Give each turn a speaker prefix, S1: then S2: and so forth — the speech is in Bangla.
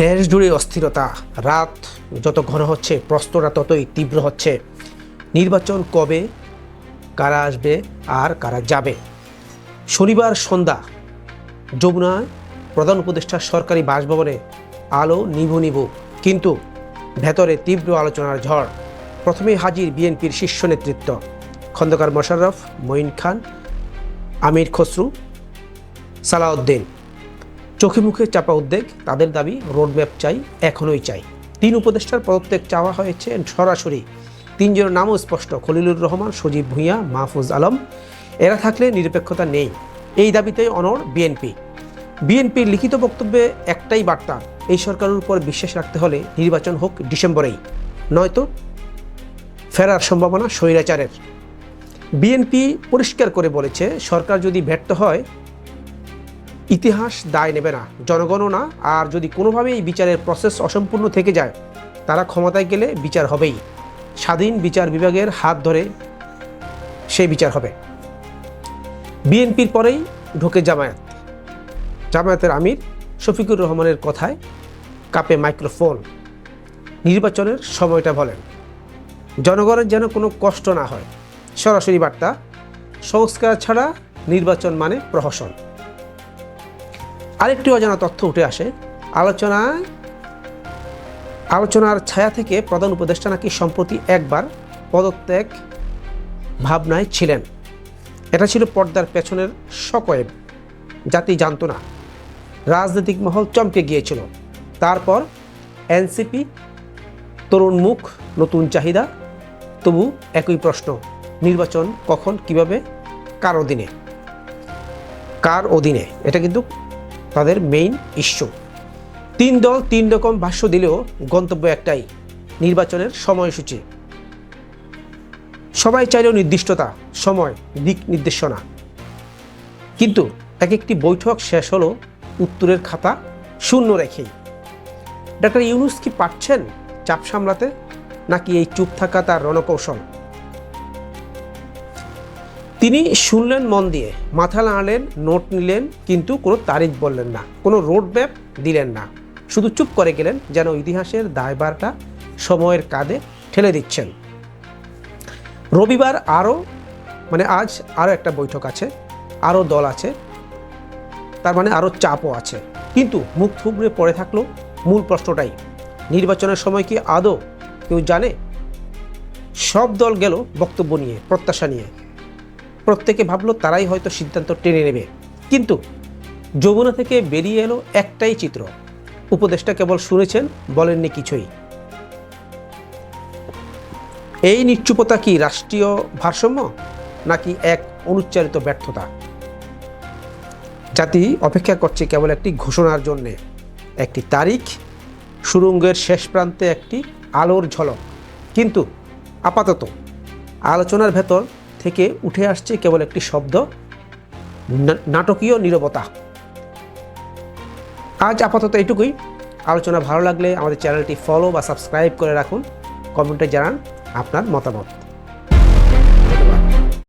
S1: দেশ জুড়ে অস্থিরতা, রাত যত ঘন হচ্ছে প্রশ্নটা ততই তীব্র হচ্ছে। নির্বাচন কবে, কারা আসবে, আর কারা যাবে? শনিবার সন্ধ্যা যমুনায় প্রধান উপদেষ্টার সরকারি বাসভবনে আলো নিভু নিভু, কিন্তু ভেতরে তীব্র আলোচনার ঝড়। প্রথমেই হাজির বিএনপির শীর্ষ নেতৃত্ব, খন্দকার মোশাররফ, মঈন খান, আমির খসরু, সালাউদ্দিন। চোখে মুখে চাপা উদ্বেগ, তাদের দাবি রোডম্যাপ চাই, এখনই চাই। তিন উপদেষ্টার পদত্যাগ চাওয়া হয়েছে সরাসরি। তিনজনের নামও স্পষ্ট, খলিলুর রহমান, সজীব ভূঁইয়া, মাহফুজ আলম। এরা থাকলে নিরপেক্ষতা নেই। এই দাবিতে অনড় বিএনপি। বিএনপির লিখিত বক্তব্যে একটাই বার্তা, এই সরকারের উপর বিশ্বাস রাখতে হলে নির্বাচন হোক ডিসেম্বরেই। নয়তো ফেরার সম্ভাবনা স্বৈরাচারের। বিএনপি পরিষ্কার করে বলেছে, সরকার যদি ব্যর্থ হয় ইতিহাস দায় নেবে না, জনগণও না। আর যদি কোনোভাবেই এই বিচারের প্রসেস অসম্পূর্ণ থেকে যায়, তারা ক্ষমতায় গেলে বিচার হবেই। স্বাধীন বিচার বিভাগের হাত ধরে সেই বিচার হবে। বিএনপির পরেই ঢোকে জামায়াত। জামায়াতের আমির শফিকুর রহমানের কথায় কাপে মাইক্রোফোন। নির্বাচনের সময়টা বলেন, জনগণের যেন কোনো কষ্ট না হয়। সরাসরি বার্তা, সংস্কার ছাড়া নির্বাচন মানে প্রহসন। আরেকটি অজানা তথ্য উঠে আসে। আলোচনায় আলোচনার ছায়া থেকে প্রধান উপদেষ্টা নাকি সম্প্রতি একবার পদত্যাগ ভাবনায় ছিলেন। এটা ছিল পর্দার পেছনের সকয়েব জাতি জানত না। রাজনৈতিক মহল চমকে গিয়েছিল। তারপর এনসিপি তরুণ মুখ, নতুন চাহিদা। তবু একই প্রশ্ন, নির্বাচন কখন, কীভাবে, কার অধীনে? কার অধীনে? এটা কিন্তু তাদের মেইন ইস্যু তিন দল তিন রকম ভাষ্য দিলেও গন্তব্য একটাই, নির্বাচনের সময়সূচি। সবাই চাইলেও নির্দিষ্টতা, সময়, দিক নির্দেশনা। কিন্তু এক একটি বৈঠক শেষ হলো উত্তরের খাতা শূন্য রেখেই। ডাক্তার ইউনুস কি পারছেন চাপ সামলাতে, নাকি এই চুপ থাকা তার রণকৌশল? তিনি শুনলেন মন দিয়ে, মাথা নাড়লেন, নোট নিলেন, কিন্তু কোনো তারিখ বললেন না, কোনো রোড ম্যাপ দিলেন না। শুধু চুপ করে গেলেন, যেন ইতিহাসের দায়বারটা সময়ের কাঁধে ঠেলে দিচ্ছেন। রবিবার আরও মানে আজ আরও একটা বৈঠক আছে, আরও দল আছে, তার মানে আরও চাপও আছে। কিন্তু মুখ থুবড়ে পড়ে থাকল মূল প্রশ্নটাই, নির্বাচনের সময় কি আদৌ কেউ জানে? সব দল গেল বক্তব্য নিয়ে, প্রত্যাশা নিয়ে। প্রত্যেকে ভাবলো তারাই হয়তো সিদ্ধান্ত টেনে নেবে। কিন্তু যমুনা থেকে বেরিয়ে এলো একটাই চিত্র। উপদেশটা কেবল শুনেছেন, বলেননি কিছুই। এই নিশ্চুপতা কি রাষ্ট্রীয় ভারসাম্য, নাকি এক অনুচ্চারিত ব্যর্থতা? জাতি অপেক্ষা করছে কেবল একটি ঘোষণার জন্যে। একটি তারিখ, সুরঙ্গের শেষ প্রান্তে একটি আলোর ঝলক। কিন্তু আপাতত আলোচনার ভেতর থেকে উঠে আসছে কেবল একটি শব্দ নাটকীয় নিরবতা। আজ আপাতত এটুকুই আলোচনা ভালো লাগলে আমাদের চ্যানেলটি ফলো বা সাবস্ক্রাইব করে রাখুন। কমেন্টে জানান আপনার মতামত।